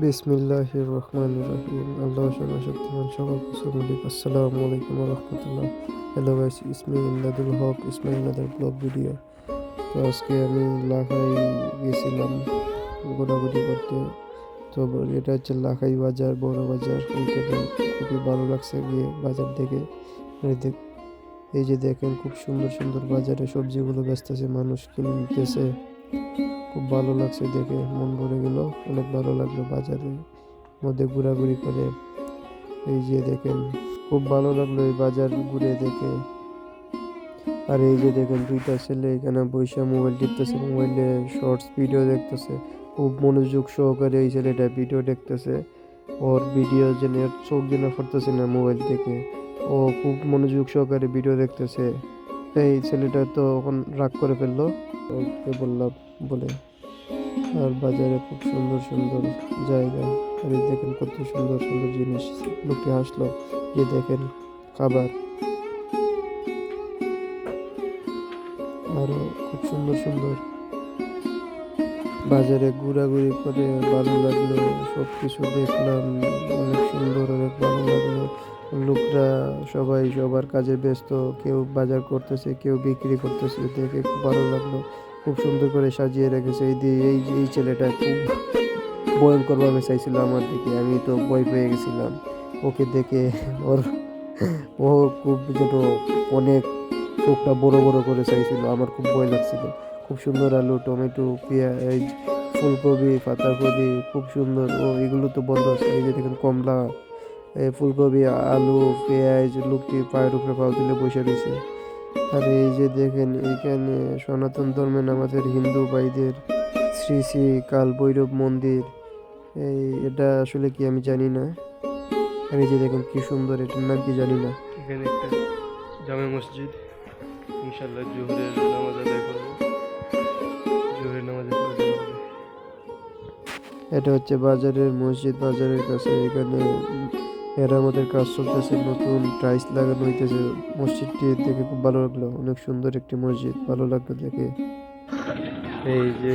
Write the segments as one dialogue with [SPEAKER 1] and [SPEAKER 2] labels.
[SPEAKER 1] বিসমিল্লাহ রহমান রহিম আল্লাহ সর্বশক্তিমান সকল কিছু মালিক আসসালামু আলাইকুম রহমতুল্লাহ হ্যালো গাইস ইসমি ইমদাদুল হক ইসমাইল ইমদাদুল ব্লগ ভিডিও তো আজকে আমি লাখাই গেছিলাম ঘোরাঘুরি করতে। তো এটা হচ্ছে লাখাই বাজার, বড় বাজার। এইখানে খুবই ভালো লাগছে গিয়ে বাজার দেখ- এই যে দেখেন খুব সুন্দর সুন্দর বাজারে সবজিগুলো বেচতেছে, মানুষ কিনতেছে। খুব ভালো লাগছে দেখে, মন ভরে গেল। অনেক ভালো লাগল বাজারের মধ্যে ঘোরাঘুরি করে। এই যে দেখেন, খুব ভালো লাগল এই বাজার ঘুরে দেখে। আর এই যে দেখেন দুইটা ছেলে এখানে বসে মোবাইল টিপতেছে মোবাইলে শর্টস ভিডিও দেখতেছে। খুব মনোযোগ সহকারে এই ছেলেটা ভিডিও দেখতেছে। ওর ভিডিও যেন চোখ যেন পড়তেছে না মোবাইল থেকে। ও খুব মনোযোগ সহকারে ভিডিও দেখতেছে। এই ছেলেটা তো এখন রাগ করে ফেলল। ওকে বললাম, বলে, আর বাজারে খুব সুন্দর সুন্দর জায়গা। আর দেখেন কত সুন্দর সুন্দর জিনিস। লোকটি হাসলো যে দেখেন খাবার। আরও খুব সুন্দর সুন্দর বাজারে ঘোরাঘুরি করে, ভালো লাগল সব কিছু দেখলাম, অনেক সুন্দর, অনেক ভালো লাগল। লোকরা সবাই সবার কাজে ব্যস্ত, কেউ বাজার করতেছে, কেউ বিক্রি করতেছে, দেখে খুব ভালো লাগল। খুব সুন্দর করে সাজিয়ে রেখেছে, এই দিয়ে এই এই ছেলেটা খুব ভয়ঙ্করভাবে চাইছিল আমার দিকে, আমি তো ভয় পেয়ে গেছিলাম। ওকে দেখে ওর, ও খুব যেন অনেক চোখটা বড় বড় করে চাইছিল, আমার খুব ভয় লাগছিল। খুব সুন্দর আলু, টমেটো, পেঁয়াজ, ফুলকপি, পাতাকপি, খুব সুন্দর। ও, এগুলো তো বন্ধ আছে। এই যে দেখেন কমলা ফুলকপি, আলু, পেঁয়াজ লোকটি পায়ের উপরে পাও দিলে বসে রয়েছে। আর এই যে দেখেন এখানে সনাতন ধর্মের আমাদের হিন্দু ভাইদের শ্রী শ্রী কাল ভৈরব মন্দির। এই, এটা আসলে কি আমি জানি না। আর এই যে দেখেন কি সুন্দর, এটার নাম কি জানি না।
[SPEAKER 2] এখানে একটা জামে মসজিদ। ইনশাল্লাহ জোহরের নামাজ আদায় করব। জোহরের নামাজ আদায়
[SPEAKER 1] এটা হচ্ছে বাজারের মসজিদ বাজারের কাছে এখানে মেরামতের কাজ চলতেছে নতুন টাইলস লাগানো হইতেছে। মসজিদটি দেখে খুব ভালো লাগল অনেক সুন্দর একটি মসজিদ ভালো লাগল দেখে।
[SPEAKER 2] এই যে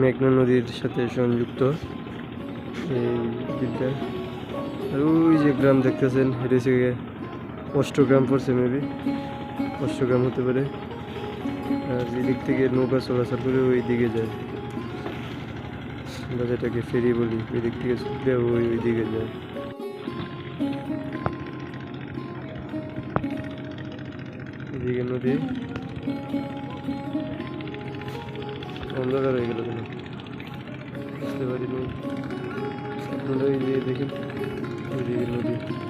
[SPEAKER 2] মেঘনা নদীর সাথে সংযুক্ত এই আর ওই যে গ্রাম দেখতেছেন গিয়ে অষ্টগ্রাম পড়ছে মেবি অষ্টগ্রাম হতে পারে। আর এদিক থেকে নৌকা চলাচল করে ওই দিকে যায়। আমরা যেটাকে ফেরি বলি, এদিক থেকে ছুটলে ওই ওই দিকে যায়। এদিকে নদী। অন্ধকার হয়ে গেল কেন? বুঝতে পারিনি। আপনারা এই যে দেখেন নদী।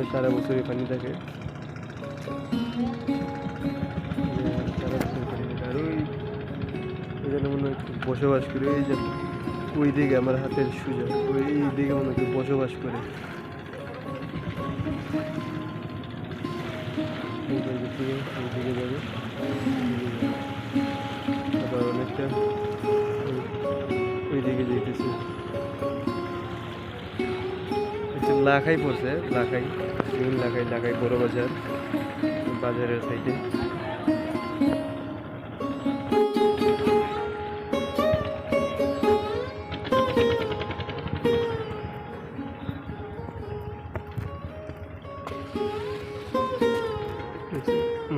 [SPEAKER 2] এই সারা বছরই পানি থাকে বছর পানি থাকে। আর ওই জন্য মনে হয় বসবাস করে ওই যে ওই দিকে আমার হাতের সুজা ওই দিকে মনে হয় বসবাস করে। এই দিকে থেকে ওই দিকে যাবে। আবার যেতেছে লাখাই পড়ছে লাখাই মেন লাখাই লাখাই বড় বাজার বাজারের সাইডে।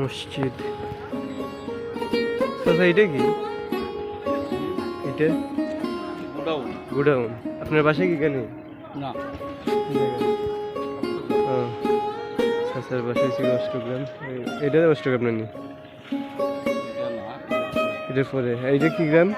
[SPEAKER 2] মসজিদ। আচ্ছা এটা কি? এটা?
[SPEAKER 3] গোডাউন।
[SPEAKER 2] গুডাউন। আপনার বাসা কি কেন
[SPEAKER 3] না।
[SPEAKER 2] চাষার বাসায় ছিল অষ্টগ্রাম এটা অষ্টগ্রাম নানি এটার পরে। এইটা কি গ্রাম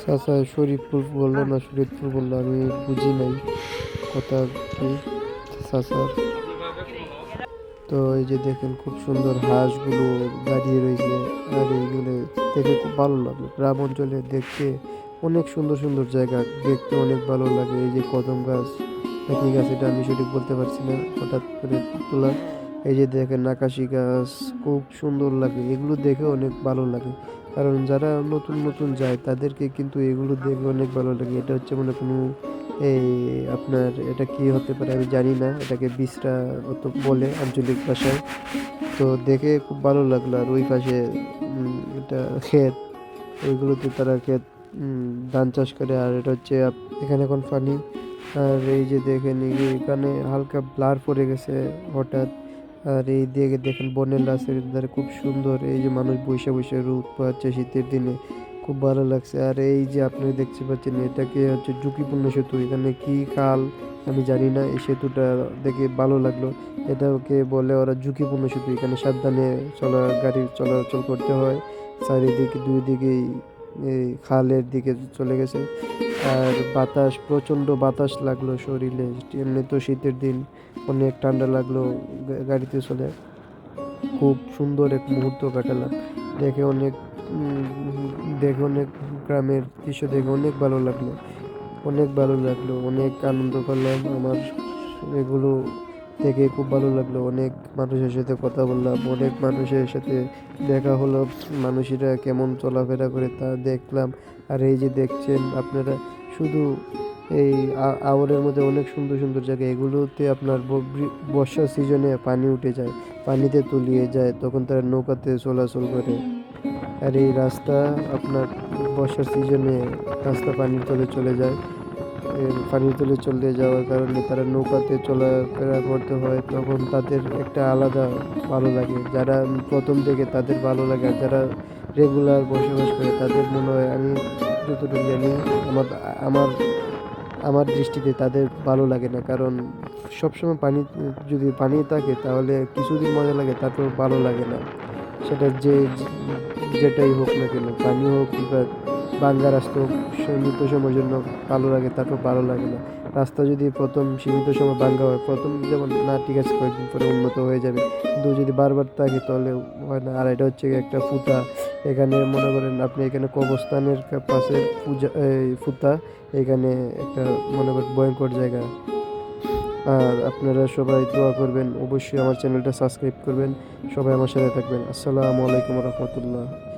[SPEAKER 1] চাচা শরীফপুর বলল না, শরীফপুর বলল, আমি বুঝি নাই। কথা কি? চাচার তো এই যে দেখেন খুব সুন্দর হাঁসগুলো দাঁড়িয়ে রয়েছে আর এইগুলো দেখে খুব ভালো লাগল। গ্রাম অঞ্চলে দেখতে অনেক সুন্দর সুন্দর জায়গা, দেখতে অনেক ভালো লাগে। এই যে কদম গাছ, নাকি গাছ এটা আমি সঠিক বলতে পারছি না, হঠাৎ করে তোলা। এই যে দেখেন আকাশি গাছ, খুব সুন্দর লাগে। এগুলো দেখে অনেক ভালো লাগে। কারণ যারা নতুন নতুন যায়, তাদেরকে কিন্তু এগুলো দেখে অনেক ভালো লাগে। এটা হচ্ছে মানে কোনো এই আপনার এটা কি হতে পারে আমি জানি না, এটাকে বিশ্রা অত বলে আঞ্চলিক ভাষায়। তো দেখে খুব ভালো লাগল আর ওই পাশে এটা ক্ষেত, ওইগুলোতে তারা ক্ষেত ধান চাষ করে আর এটা হচ্ছে এখানে এখন পানি আর এই যে দেখেন এখানে হালকা ব্লার পড়ে গেছে হঠাৎ। আর এই দিকে দেখেন বনের লাশের ধারে খুব সুন্দর, এই যে মানুষ বসে বসে রোদ পাচ্ছে শীতের দিনে। খুব ভালো লাগছে। আর এই যে আপনি দেখতে পাচ্ছেন, এটাকে হচ্ছে ঝুঁকিপূর্ণ সেতু। এখানে কি খাল, আমি জানি না, এই সেতুটা দেখে ভালো লাগল। এটাকে বলে ওরা ঝুঁকিপূর্ণ সেতু। এখানে সাবধানে চলা, গাড়ি চলাচল করতে হয়। চারিদিকে দুই দিকেই এই খালের দিকে চলে গেছে। আর বাতাস, প্রচণ্ড বাতাস লাগল শরীরে। এমনি তো শীতের দিন, অনেক ঠান্ডা লাগল গাড়িতে চলে। খুব সুন্দর এক মুহূর্ত কাটালাম। দেখে অনেক দেখে অনেক গ্রামের দৃশ্য দেখে অনেক ভালো লাগল। অনেক ভালো লাগল, অনেক আনন্দ করলাম। আমার এগুলো দেখে খুব ভালো লাগল। অনেক মানুষের সাথে কথা বললাম, অনেক মানুষের সাথে দেখা হলো। মানুষেরা কেমন চলাফেরা করে তা দেখলাম। আর এই যে দেখছেন আপনারা, শুধু এই আওয়ারের মধ্যে অনেক সুন্দর সুন্দর জায়গা। এগুলোতে আপনার বর্ষার সিজনে পানি উঠে যায়, পানিতে তলিয়ে যায়, তখন তারা নৌকাতে চলাচল করে। আর এই রাস্তা আপনার বর্ষার সিজনে রাস্তা পানির তলে চলে যায়। পানির তলে চলে যাওয়ার কারণে তারা নৌকাতে চলাফেরা করতে হয়, তখন তাদের একটা আলাদা ভালো লাগে। যারা প্রথম থেকে তাদের ভালো লাগে আর যারা রেগুলার বসবাস করে তাদের মনে হয়, আমি যতটুকু জানি আমার আমার আমার দৃষ্টিতে তাদের ভালো লাগে না। কারণ সবসময় পানি, যদি পানি থাকে তাহলে কিছুদিন মজা লাগে, তারপর ভালো লাগে না। সেটা যে যেটাই হোক না কেন, পানি হোক কিংবা বাঙ্গা রাস্তা হোক, সীমিত সময়ের জন্য ভালো লাগে, তারপর ভালো লাগে না। রাস্তা যদি প্রথম সীমিত সময় বাঙ্গা হয়, প্রথম যেমন না ঠিক আছে কয়েকদিন পরে উন্নত হয়ে যাবে কিন্তু যদি বারবার থাকে তাহলে হয় না। আর এটা হচ্ছে একটা ফুতা এখানে মনে করেন আপনি এখানে কবরস্থানের কা- পাশে পূজা, এই ফুতা এখানে একটা মনে করেন ভয়ঙ্কর জায়গা। আর আপনারা সবাই দোয়া করবেন, অবশ্যই আমার চ্যানেলটা সাবস্ক্রাইব করবেন। সবাই আমার সাথে থাকবেন। আসসালামু আলাইকুম রহমতুল্লাহ।